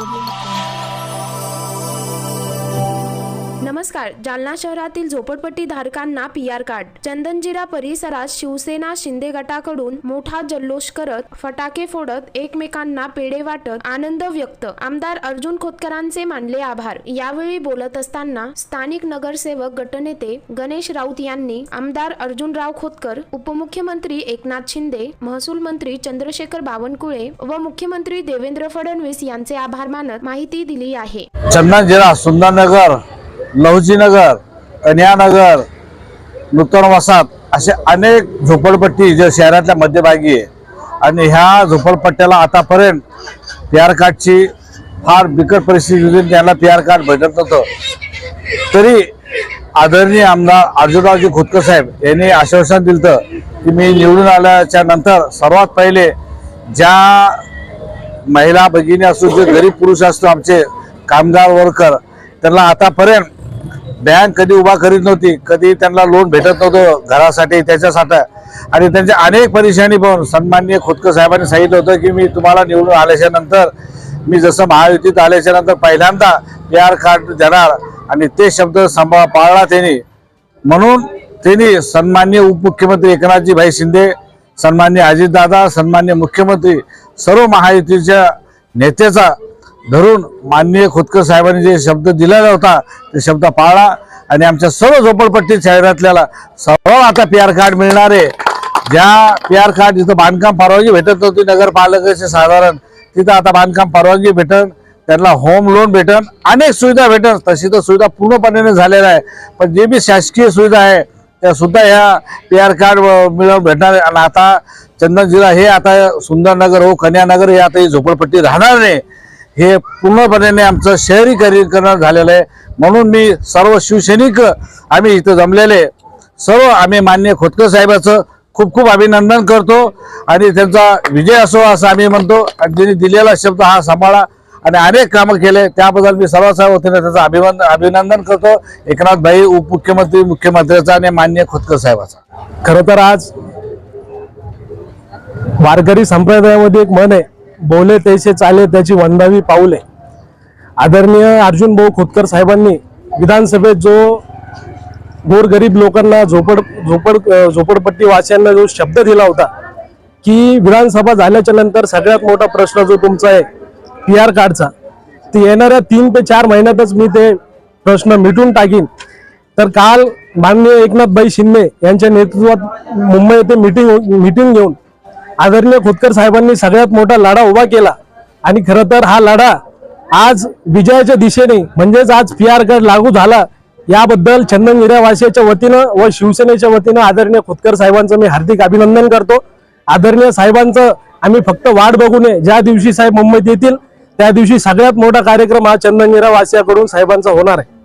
Audio नमस्कार. जालना शहरातील झोपडपट्टी धारकांना पी आर कार्ड चंदनजिरा परिसरात शिवसेना शिंदे गटाकडून मोठा जल्लोष करत फटाके फोडत एकमेकांना पेढे वाटत आनंद व्यक्त. आमदार अर्जुन खोतकरांचे मानले आभार. यावेळी बोलत असताना स्थानिक नगरसेवक गटनेते गणेश राऊत यांनी आमदार अर्जुनराव खोतकर उपमुख्यमंत्री एकनाथ शिंदे महसूल मंत्री चंद्रशेखर बावनकुळे व मुख्यमंत्री देवेंद्र फडणवीस यांचे आभार मानत माहिती दिली आहे. चंदनजिरा सुंदरनगर लवजीनगर कन्यानगर नूतन वसाहत असे अनेक झोपडपट्टी जे शहरातल्या मध्यभागी आहे. आणि ह्या झोपडपट्ट्याला आतापर्यंत पी आर कार्डची फार बिकट परिस्थिती होती. त्यांना पी आर कार्ड भेटत नव्हतं. तरी आदरणीय आमदार अर्जुनरावजी खोतकर साहेब यांनी आश्वासन दिलं की मी निवडून आल्याच्यानंतर सर्वात पहिले ज्या महिला भगिनी असो जे गरीब पुरुष असतो आमचे कामगार वर्कर त्यांना आतापर्यंत बँक कधी उभा करीत नव्हती कधी त्यांना लोन भेटत नव्हतं घरासाठी त्याच्यासाठी आणि त्यांच्या अनेक परेशानी पाहून सन्माननीय खोतकर साहेबांनी सांगितलं होतं की मी तुम्हाला निवडून आल्याच्यानंतर मी जसं महायुतीत आल्याच्यानंतर पहिल्यांदा पी आर कार्ड देणार आणि ते शब्द सांभाळ पाळला त्यांनी. म्हणून त्यांनी सन्मान्य उपमुख्यमंत्री एकनाथजी भाई शिंदे सन्मान्य अजितदादा सन्मान्य मुख्यमंत्री सर्व महायुतीच्या नेत्याचा धरून माननीय खोतकर साहेबांनी जे शब्द दिलेला होता ते शब्द पाळला आणि आमच्या सर्व झोपडपट्टी शहरातल्याला सर्व आता पी आर कार्ड मिळणार आहे. ज्या पी आर कार्ड जिथं बांधकाम परवानगी भेटत होती नगरपालिकेचे साधारण तिथं आता बांधकाम परवानगी भेटन त्यांना होम लोन भेटन अनेक सुविधा भेटन. तशी तर सुविधा पूर्णपणे झालेल्या आहे. पण जे बी शासकीय सुविधा आहे त्या सुद्धा ह्या पी आर कार्ड मिळवून भेटणार आहे. आणि आता चंदन जिल्हा हे आता सुंदरनगर हो कन्यानगर हे आता ही झोपडपट्टी राहणार नाही. हे पूर्णपणे आमचं शहरीकरीकरण झालेलं आहे. म्हणून मी सर्व शिवसैनिक आम्ही इथं जमलेले सर्व आम्ही मान्य खोतकर साहेबाचं खूप खूप अभिनंदन करतो आणि त्यांचा विजय असो असं आम्ही म्हणतो. आणि त्यांनी दिलेला शब्द हा सांभाळा आणि अनेक कामं केले. त्याबद्दल मी सर्वसाहेब वतीने त्याचं अभिमान अभिनंदन करतो. एकनाथ भाई उपमुख्यमंत्री मुख्यमंत्र्याचा आणि मान्य खोतकर साहेबाचा. खरं तर आज वारकरी संप्रदायामध्ये एक मन आहे. बोले तैसे चाले त्याची वंदावी पाऊले. आदरणीय अर्जुन भाऊ खोतकर साहेबांनी विधानसभेत जो गोरगरीब लोकांना झोपड झोपड झोपडपट्टी वासियांना जो शब्द दिला होता की विधानसभा झाल्याच्यानंतर सगळ्यात मोठा प्रश्न जो तुमचा आहे पी आर कार्डचा ते येणाऱ्या तीन ते चार महिन्यातच मी ते प्रश्न मिटून टाकीन. तर काल माननीय एकनाथभाई शिंदे यांच्या नेतृत्वात मुंबई येथे मीटिंग मीटिंग घेऊन आदरणीय खोतकर साहेबांनी सगळ्यात मोठा लढा उभा केला. आणि खरं तर हा लढा आज विजयाच्या दिशेने म्हणजेच आज पी आर गड लागू झाला याबद्दल चंदन हिऱ्यावासियाच्या वतीनं व शिवसेनेच्या वतीनं आदरणीय खोतकर साहेबांचं मी हार्दिक अभिनंदन करतो. आदरणीय साहेबांचं आम्ही फक्त वाट बघू नये ज्या दिवशी साहेब मुंबईत येतील त्या दिवशी सगळ्यात मोठा कार्यक्रम हा चंदन वासियाकडून साहेबांचा होणार आहे.